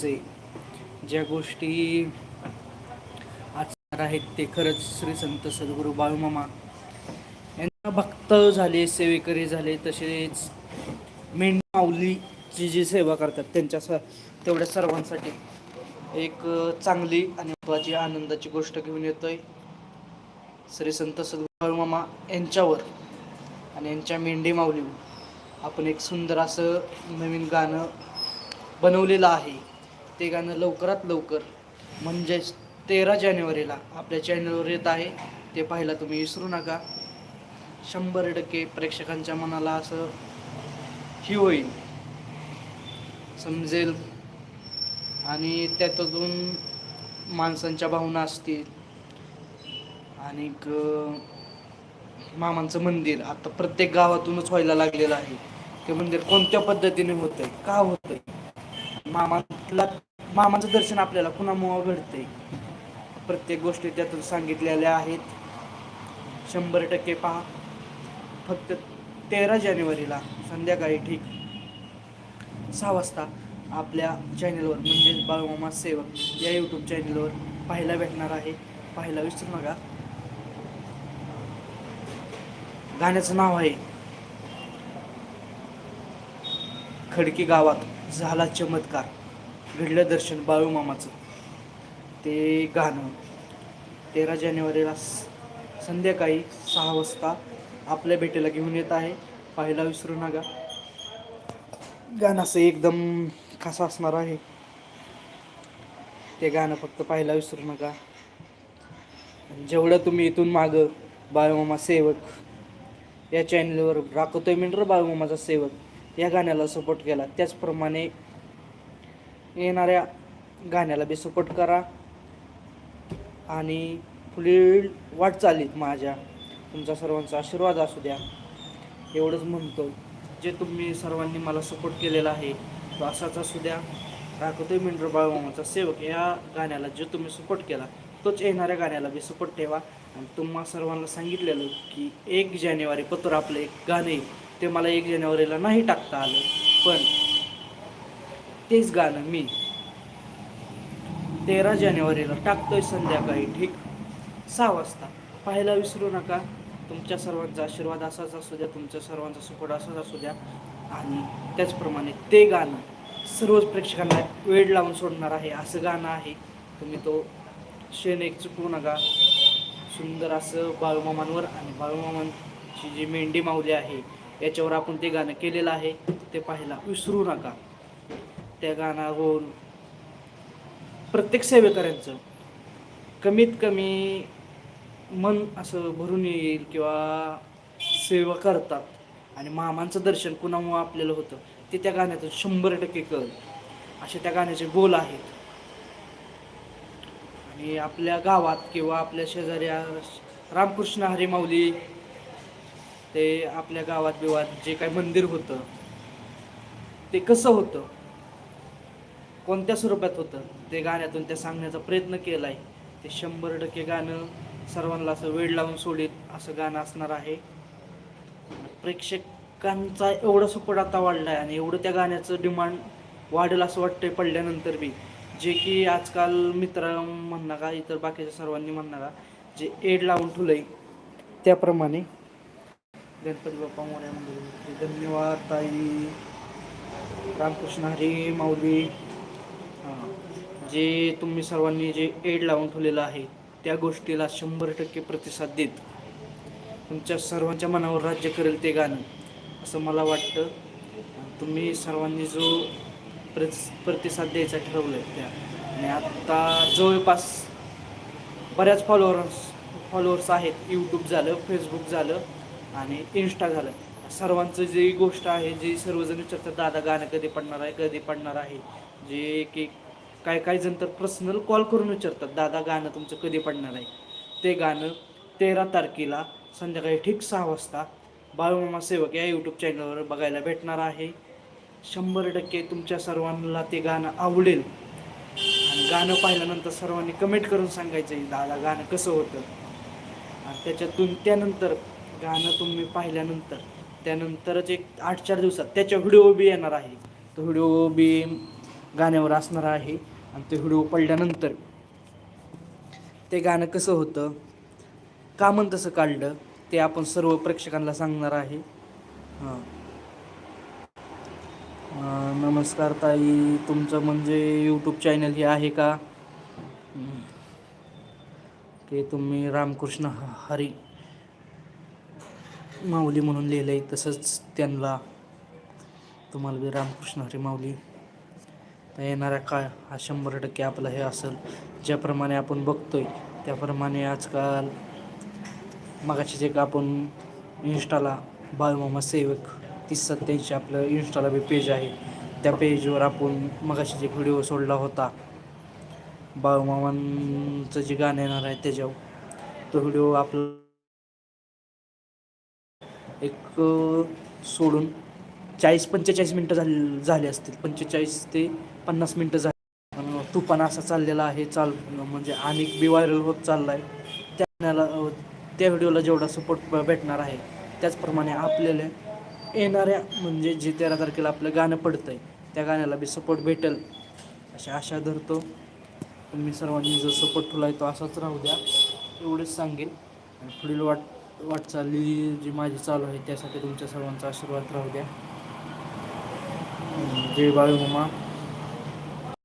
से ज्या गोष्टी आचार आहेत ते खरंच श्री संत सद्गुरू बाळूमामा यांना भक्त झाले सेवेकरी झाले तसेच मेंढमाऊलीची जी सेवा करतात त्यांच्या स तेवढ्या सर्वांसाठी एक चांगली आणि महत्त्वाची आनंदाची गोष्ट घेऊन येतोय. श्री संत सद्गुरू मामा यांच्यावर आणि यांच्या मेंढी माऊलीवर आपण एक सुंदर असं नवीन गाणं बनवलेलं आहे. ते गाणं लवकरात लवकर म्हणजेच तेरा जानेवारीला आपल्या चॅनलवर येत आहे. ते पाहायला तुम्ही विसरू नका. शंभर टक्के प्रेक्षकांच्या मनाला असं ही होईल. समजेल. आणि त्यातून माणसांच्या भावना असतील. आणि मामांचं मंदिर आता प्रत्येक गावातूनच व्हायला लागलेलं आहे. ते मंदिर कोणत्या पद्धतीने होतंय? का होतंय? मामाला मामाचं दर्शन आपल्याला कुणामुळं घडतंय? प्रत्येक गोष्टी त्यातून सांगितलेल्या आहेत. शंभर टक्के पहा. फक्त तेरा जानेवारीला संध्याकाळी ठीक सहा वाजता आपल्या चॅनलवर म्हणजेच बाळमामा सेवक या यूट्यूब चॅनलवर पाहायला भेटणार आहे. पाहायला विसरू नका. गाण्याचं नाव आहे खडकी गावात झाला चमत्कार. घडलं दर्शन बाळूमामाचं ते गाणं तेरा जानेवारीला स- संध्याकाळी सहा वाजता आपल्या भेटीला घेऊन येत आहे. पाहायला विसरू नका. गाणं असं एकदम खासा असणार आहे. ते गाणं फक्त पाहायला विसरू नका. जेवढं तुम्ही इथून मागं बाळूमामा सेवक या चॅनलवर राखतोय मिनर बाळूमामाचा सेवक या गाण्याला सपोर्ट केला. त्याचप्रमाणे येणाऱ्या गाण्याला बी सपोर्ट करा. आणि पुढील वाटचालीत माझ्या तुमचा सर्वांचा आशीर्वाद असू द्या. एवढंच म्हणतो जे तुम्ही सर्वांनी मला सपोर्ट केलेला आहे तो असाच असू द्या. राखतोय मिनर बाळूमामाचा सेवक या गाण्याला जे तुम्ही सपोर्ट केला तोच येणाऱ्या गाण्याला बी सपोर्ट ठेवा. आणि तुम्हा सर्वांना सांगितलेलं की एक जानेवारी पत्र आपलं एक गाणे आहे ते मला एक जानेवारीला नाही टाकता आलं. पण तेच गाणं मी. तेरा जानेवारीला टाकतोय संध्याकाळी ठीक? सहा वाजता. पाहायला विसरू नका. तुमच्या सर्वांचा आशीर्वाद असाच असू द्या तुमच्या सर्वांचा सपोर्ट असाच असू द्या. आणि त्याचप्रमाणे ते गाणं सर्वच प्रेक्षकांना वेळ लावून सोडणार आहे. असं गाणं आहे. तुम्ही तो शेण एक चुकवू नका. सुंदर असं बाळूमामांवर आणि बाळूमामांची जी मेंढी माऊली आहे याच्यावर आपण ते गाणं केलेलं आहे ते पाहायला विसरू नका. त्या गाण्यावर प्रत्येक सेवेकऱ्यांचं कमीत कमी मन असं भरून येईल किंवा सेवा करतात. आणि मामांचं दर्शन कुणामुळं आपल्याला होतं ते त्या गाण्यातून शंभर टक्के कळ असे त्या गाण्याचे बोल आहेत. आणि आपल्या गावात किंवा आपल्या शेजारी रामकृष्ण हरी माऊली ते आपल्या गावात बिवात जे काही मंदिर होतं ते कसं होतं? कोणत्या स्वरूपात होतं? ते गाण्यातून त्या सांगण्याचा प्रयत्न केला आहे ते शंभर टक्के गाणं सर्वांना असं वेळ लावून सोडीत असं गाणं असणार आहे. प्रेक्षकांचा एवढा सपोर्ट आता वाढला आहे आणि एवढं त्या गाण्याचं डिमांड वाढेल असं वाटतंय पडल्यानंतर बी. जे की आजकाल मित्र म्हणणार का इतर बाकीच्या सर्वांनी म्हणणार का जे एड लावून ठेवलं आहे त्याप्रमाणे. गणपती बाप्पा मोर्या म्हणजे धन्यवाद ताई. रामकृष्ण हरी माऊली. जे तुम्ही सर्वांनी जे एड लावून ठेवलेलं आहे त्या गोष्टीला शंभर टक्के प्रतिसाद देत. तुमच्या सर्वांच्या मनावर राज्य करेल ते गाणं असं मला वाटतं. तुम्ही सर्वांनी जो प्रति प्रतिसाद द्यायचा ठरवलं आहे त्या. आणि आत्ता जवळपास बऱ्याच फॉलोअर्स फॉलोअर्स आहेत. यूट्यूब झालं फेसबुक झालं आणि इन्स्टा झालं. सर्वांचं जे गोष्ट आहे जे सर्वजण विचारतात दादा गाणं कधी पडणार आहे? कधी पडणार आहे? जे की काय काय जण तर पर्सनल कॉल करून विचारतात दादा गाणं तुमचं कधी पडणार आहे? ते गाणं तेरा तारखेला संध्याकाळी ठीक सहा वाजता बाळूमामा सेवक या यूट्यूब चॅनलवर बघायला भेटणार आहे. शंभर टक्के तुमच्या सर्वांना ते गाणं आवडेल. आणि गाणं पाहिल्यानंतर सर्वांनी कमेंट करून सांगायचं आहे दादा गाणं कसं होतं? आणि त्याच्यातून त्यानंतर गाणं तुम्ही पाहिल्यानंतर त्यानंतरच एक आठ चार दिवसात त्याच्या व्हिडिओ बी येणार आहे. तो व्हिडिओ बी गाण्यावर असणार आहे. आणि ते व्हिडिओ पडल्यानंतर ते गाणं कसं होतं का म्हण तसं काढलं ते आपण सर्व प्रेक्षकांना सांगणार आहे. हां. नमस्कार ताई. तुमचं म्हणजे यूट्यूब चॅनल हे आहे का? ते की तुम्ही रामकृष्ण हरी माऊली म्हणून लिहिलं आहे तसंच त्यांना. तुम्हाला बी रामकृष्ण हरी माऊली येणाऱ्या काळ हा शंभर टक्के आपला हे असेल. ज्याप्रमाणे आपण बघतोय त्याप्रमाणे आजकाल मगाशी जे का आपण इंस्टाला बालमामा सेवक तीस सत्याऐंशी आपलं इंस्टाला बी पेज आहे. त्या पेजवर आपण मगाशी जे व्हिडिओ सोडला होता बाळूमामांचं जे गाणं येणार आहे त्याच्यावर तो व्हिडिओ आपला एक सोडून चाळीस पंचेचाळीस मिनटं झाले झाले असतील. पंचेचाळीस ते पन्नास मिनटं झाले. तुफान असा चाललेला आहे चाल म्हणजे आणि बी व्हायरल होत चालला आहे त्याला त्या व्हिडिओला जेवढा सपोर्ट भेटणार आहे त्याचप्रमाणे आपल्याला येणाऱ्या म्हणजे जे तेरा तारखेला आपलं गाणं पडतं आहे त्या गाण्याला बी सपोर्ट भेटेल. अशी आशा धरतो. तुम्ही सर्वांनी जो सपोर्ट ठेवला आहे तो असाच राहू द्या. एवढंच सांगेन. आणि पुढील वाट वाटचाली जी माझी चालू आहे त्यासाठी तुमच्या सर्वांचा आशीर्वाद राहू द्या. जय बाळूमा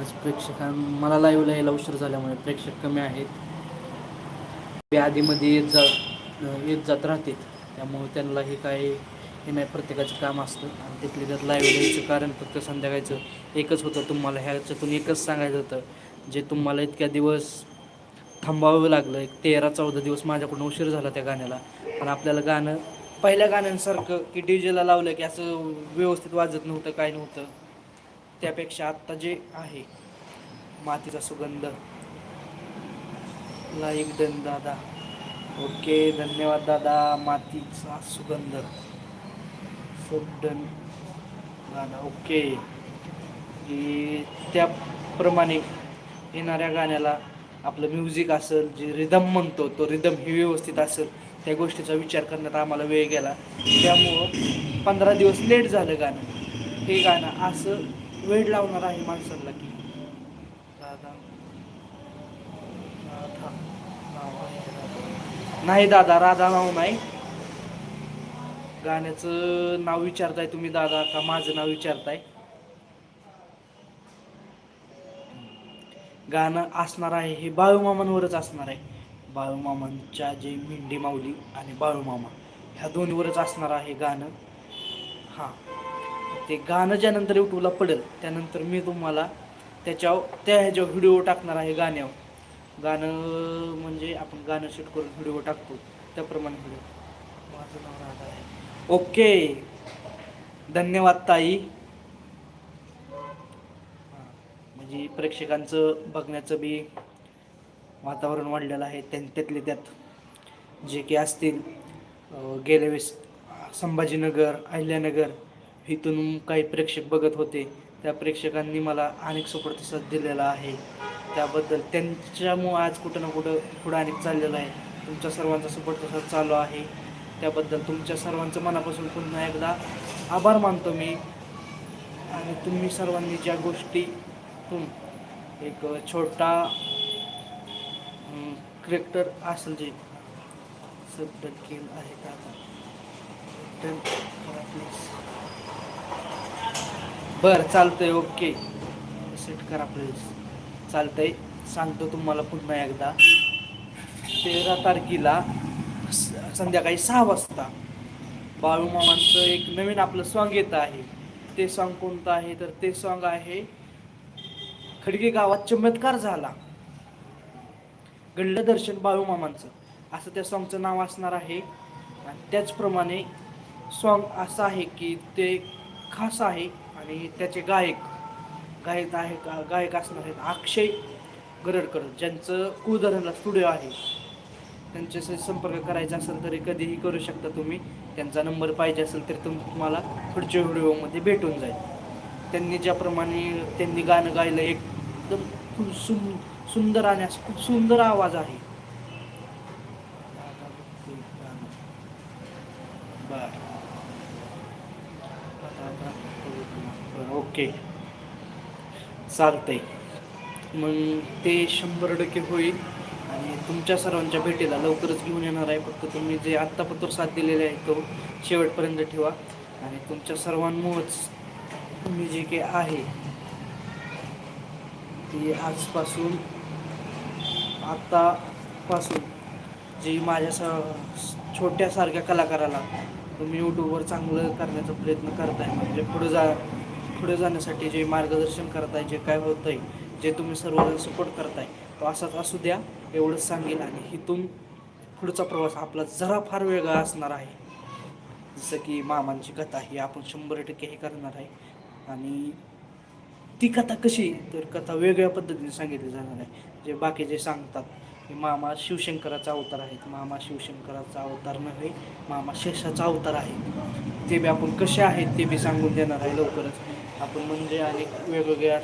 आज प्रेक्षकां मला लाईव्हला यायला उशीर झाल्यामुळे प्रेक्षक कमी आहेत. ते आधीमध्ये येत जा येत जात राहतील त्यामुळे त्यांना हे काही हे नाही प्रत्येकाचं काम असतं. आणि तिथले त्यात लाईव्ह यायचं कारण फक्त संध्याकाळचं एकच होतं. तुम्हाला ह्याच्यातून एकच सांगायचं होतं. जे तुम्हाला इतक्या दिवस थांबावं लागलं. एक तेरा चौदा दिवस माझ्याकडून उशीर झाला त्या गाण्याला. पण आपल्याला गाणं पहिल्या गाण्यांसारखं की डी जेला लावलं की असं व्यवस्थित वाजत नव्हतं काय नव्हतं. त्यापेक्षा आत्ता जे आहे मातीचा सुगंध. लाईक डन दादा. ओके धन्यवाद दादा. मातीचा सुगंध. सब डन दादा ओके. की त्याप्रमाणे येणाऱ्या गाण्याला आपलं म्युझिक असेल जे रिदम म्हणतो तो रिदम ही व्यवस्थित असेल. त्या गोष्टीचा विचार करण्यात आम्हाला वेळ गेला. त्यामुळं पंधरा दिवस लेट झालं गाणं. हे गाणं असं वेळ लावणार आहे माणसाला की राधा. नाही दादा राधा नाव नाही. गाण्याचं नाव विचारताय तुम्ही दादा का माझं नाव विचारताय? गाणं असणार आहे हे बाळूमामांवरच असणार आहे. बाळूमामांच्या जे मेंढी माऊली आणि बाळूमामा ह्या दोन्हीवरच असणार आहे गाणं. हां. ते गाणं ज्यानंतर यूट्यूबला पडेल त्यानंतर मी तुम्हाला त्याच्यावर त्या ह्याच्यावर व्हिडिओ टाकणार आहे गाण्यावर. गाणं म्हणजे आपण गाणं शूट करून व्हिडिओ टाकतो त्याप्रमाणे व्हिडिओ. माझं नाव राधा आहे. ओके. धन्यवाद ताई. हां, म्हणजे प्रेक्षकांचं बघण्याचं बी वातावरण वाढलेलं आहे. त्यां त्यातले त्यात जे की असतील गेल्या वेळेस संभाजीनगर अहिल्यानगर इथून काही प्रेक्षक बघत होते. त्या प्रेक्षकांनी मला अनेक सुप्रतिसाद दिलेला आहे. त्याबद्दल त्यांच्यामुळं आज कुठं ना कुठं पुढं अनेक चाललेलं आहे. तुमच्या सर्वांचा सुप्रतिसाद चालू आहे. त्याबद्दल तुमच्या सर्वांचं मनापासून पुन्हा एकदा आभार मानतो मी. आणि तुम्ही सर्वांनी ज्या गोष्टीतून एक छोटा क्रिकेटर असेल जे सब केलं आहे का आता? करा प्लीज uh, बरं चालतंय ओके सेट करा प्लीज चालतंय. सांगतो तुम्हाला पुन्हा एकदा. तेरा तारखेला स- संध्याकाळी सहा वाजता बाळूमामांचं एक नवीन आपलं सॉन्ग येतं आहे. ते सॉन्ग कोणतं आहे? तर ते सॉन्ग आहे खडगे गावात चमत्कार झाला. घडलं दर्शन बाळूमामांचं असं त्या सॉन्गचं नाव असणार आहे. आणि त्याचप्रमाणे सॉन्ग असं आहे की ते खास आहे आणि त्याचे गायक गायक आहे गायक असणार आहेत अक्षय गरडकर ज्यांचं कुळधरणला स्टुडिओ आहे. त्यांच्याशी संपर्क करायचा असेल तरी कधीही करू शकता तुम्ही. त्यांचा नंबर पाहिजे असेल तर तुम तुम्हाला पुढच्या व्हिडिओमध्ये भेटून जाईल. त्यांनी ज्याप्रमाणे त्यांनी गाणं गायलं एकदम खूप सुंदर आणि असं खूप सुंदर आवाज आहे. ओके. चालतंय. मग ते शंभर टक्के होईल. आणि तुमच्या सर्वांच्या भेटीला लवकरच घेऊन येणार आहे. फक्त तुम्ही जे आत्तापत्र साथ दिलेले आहे तो शेवटपर्यंत ठेवा. आणि तुमच्या सर्वांमुळेच मी जे काही आहे ती आजपासून आत्तापासून जी माझ्या स छोट्यासारख्या कलाकाराला तुम्ही यूट्यूबवर चांगलं करण्याचा प्रयत्न करताय म्हणजे पुढे जा पुढे जाण्यासाठी जे मार्गदर्शन करताय जे काय होतं आहे जे तुम्ही सर्वजण सपोर्ट करताय तो असाच असू द्या एवढंच सांगेल. आणि इथून पुढचा प्रवास आपला जरा फार वेगळा असणार आहे. जसं की मामांची कथा ही आपण शंभर टक्के हे करणार आहे. आणि ती कथा कशी तर कथा वेगळ्या पद्धतीने सांगितली जाणार आहे. जे बाकीचे सांगतात की मामा शिवशंकराचा अवतार आहेत. मामा शिवशंकराचा अवतार नव्हे मामा शेषाचा अवतार आहे. ते बी आपण कसे आहेत ते बी सांगून देणार आहे लवकरच. आपण म्हणजे अनेक वेगवेगळ्या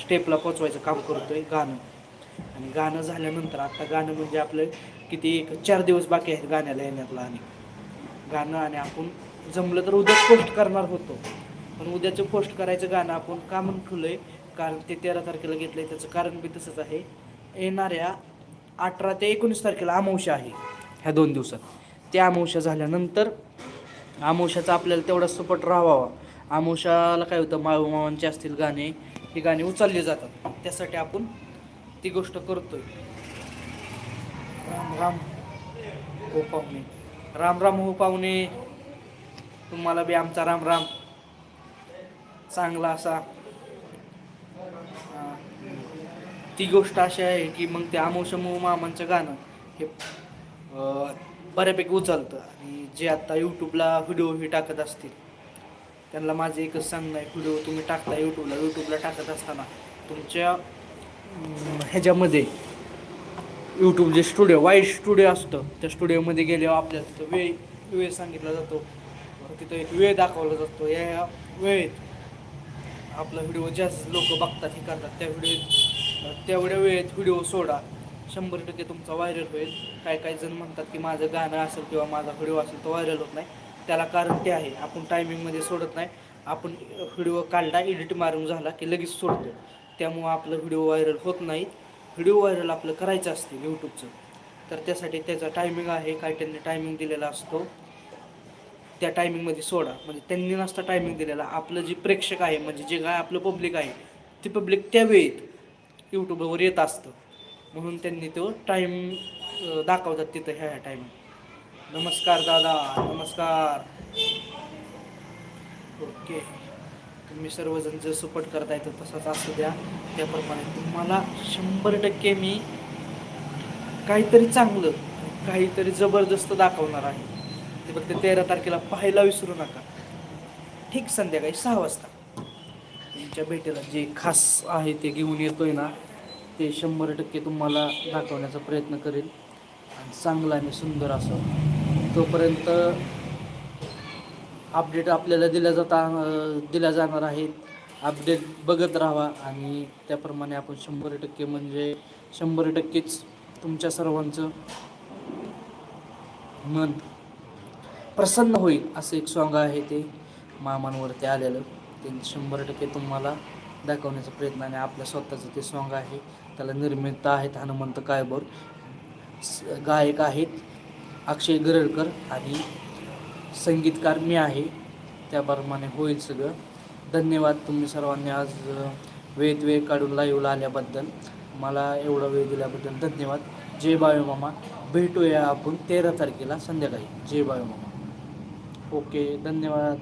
स्टेपला पोचवायचं काम करतोय गाणं. आणि गाणं झाल्यानंतर आता गाणं म्हणजे आपलं किती एक चार दिवस बाकी आहेत गाण्याला येण्यातला आणि. गाणं आणि आपण जमलं तर उद्या पोस्ट करणार होतो. पण उद्याचं पोस्ट करायचं गाणं आपण का म्हणून ठेवलं आहे कारण ते तेरा तारखेला घेतलं आहे त्याचं कारण बी तसंच आहे. येणाऱ्या अठरा ते एकोणीस तारखेला अमावश्या आहे ह्या दोन दिवसात. त्या अमावश्या झाल्यानंतर अमावश्याचा आपल्याला तेवढा सपोर्ट राहावा. अमावश्याला काय होतं मावू मावांचे असतील गाणे ही गाणी उचलली जातात. त्यासाठी आपण ती गोष्ट करतोय. राम राम हो पाहुणे. राम राम हो पाहुणे. तुम्हाला बी आमचा राम राम. चांगला असा ती गोष्ट अशी आहे की मग ते आमोशमो मामांचं गाणं हे बऱ्यापैकी उचलतं. आणि जे आत्ता यूट्यूबला व्हिडिओ ही टाकत असतील त्यांना माझं एकच सांगणं आहे व्हिडिओ तुम्ही टाकता यूट्यूबला यूट्यूबला टाकत असताना तुमच्या ह्याच्यामध्ये यूट्यूब जे स्टुडिओ वाईट स्टुडिओ असतं त्या स्टुडिओमध्ये गेल्यावर आपल्याला तिथं वेळ वेळ सांगितला जातो. तिथं एक वेळ दाखवला जातो. या वेळेत आपला व्हिडिओ जास्त लोक बघतात हे करतात त्या व्हिडिओ तेवढ्या वेळेत व्हिडिओ सोडा. शंभर टक्के तुमचा व्हायरल होईल. काही काही जण म्हणतात की माझं गाणं असेल किंवा माझा व्हिडिओ असेल तो व्हायरल होत नाही. त्याला कारण ते आहे आपण टायमिंगमध्ये सोडत नाही. आपण व्हिडिओ काढला एडिट मारून झाला की लगेच सोडतो. त्यामुळं आपलं व्हिडिओ व्हायरल होत नाही. व्हिडिओ व्हायरल आपलं करायचं असते यूट्यूबचं तर त्यासाठी त्याचा टायमिंग आहे काय त्यांनी टायमिंग दिलेला असतो. त्या टायमिंगमध्ये सोडा. म्हणजे त्यांनी नसता टायमिंग दिलेला. आपलं जे प्रेक्षक आहे म्हणजे जे काय आपलं पब्लिक आहे ते पब्लिक त्या वेळेत यूट्यूबवर येत असतं. म्हणून त्यांनी तो टाईम दाखवतात तिथं ह्या ह्या टायमिंग नमस्कार दादा नमस्कार. ओके तुम्ही सर्वजण जर सपोर्ट करताय तर तसाच असू द्या. त्याप्रमाणे तुम्हाला शंभर टक्के मी काहीतरी चांगलं काहीतरी जबरदस्त दाखवणार आहे. ते फक्त तेरा तारखेला पाहायला विसरू नका. ठीक संध्याकाळी सहा वाजता. तुमच्या भेटीला जे खास आहे ते घेऊन येतोय ना ते शंभर टक्के तुम्हाला दाखवण्याचा प्रयत्न करेल. आणि चांगलं आणि सुंदर असं. तोपर्यंत अपडेट आपल्याला दिल्या जाता दिल्या जाणार आहेत. अपडेट बघत राहा आणि त्याप्रमाणे आपण शंभर टक्के म्हणजे शंभर टक्केच तुमच्या सर्वांचं मन प्रसन्न होईल असं एक सॉंग आहे ते मामांवरती आलेलं. ते शंभर टक्के तुम्हाला दाखवण्याचा प्रयत्न आणि आपल्या स्वतःचं ते सॉंग आहे. त्याला निर्मित आहेत हनुमंत कायबोर स- गायक आहेत अक्षय गरडकर आणि संगीतकार मी आहे. त्याप्रमाणे होईल सगळं. धन्यवाद तुम्ही सर्वांनी आज अ, वेळेत वेळ काढून लाईव्हला आल्याबद्दल. मला एवढा वेळ दिल्याबद्दल धन्यवाद. जय बायो मामा भेटूया आपण तेरा तारखेला संध्याकाळी. जय बायो मामा ओके धन्यवाद.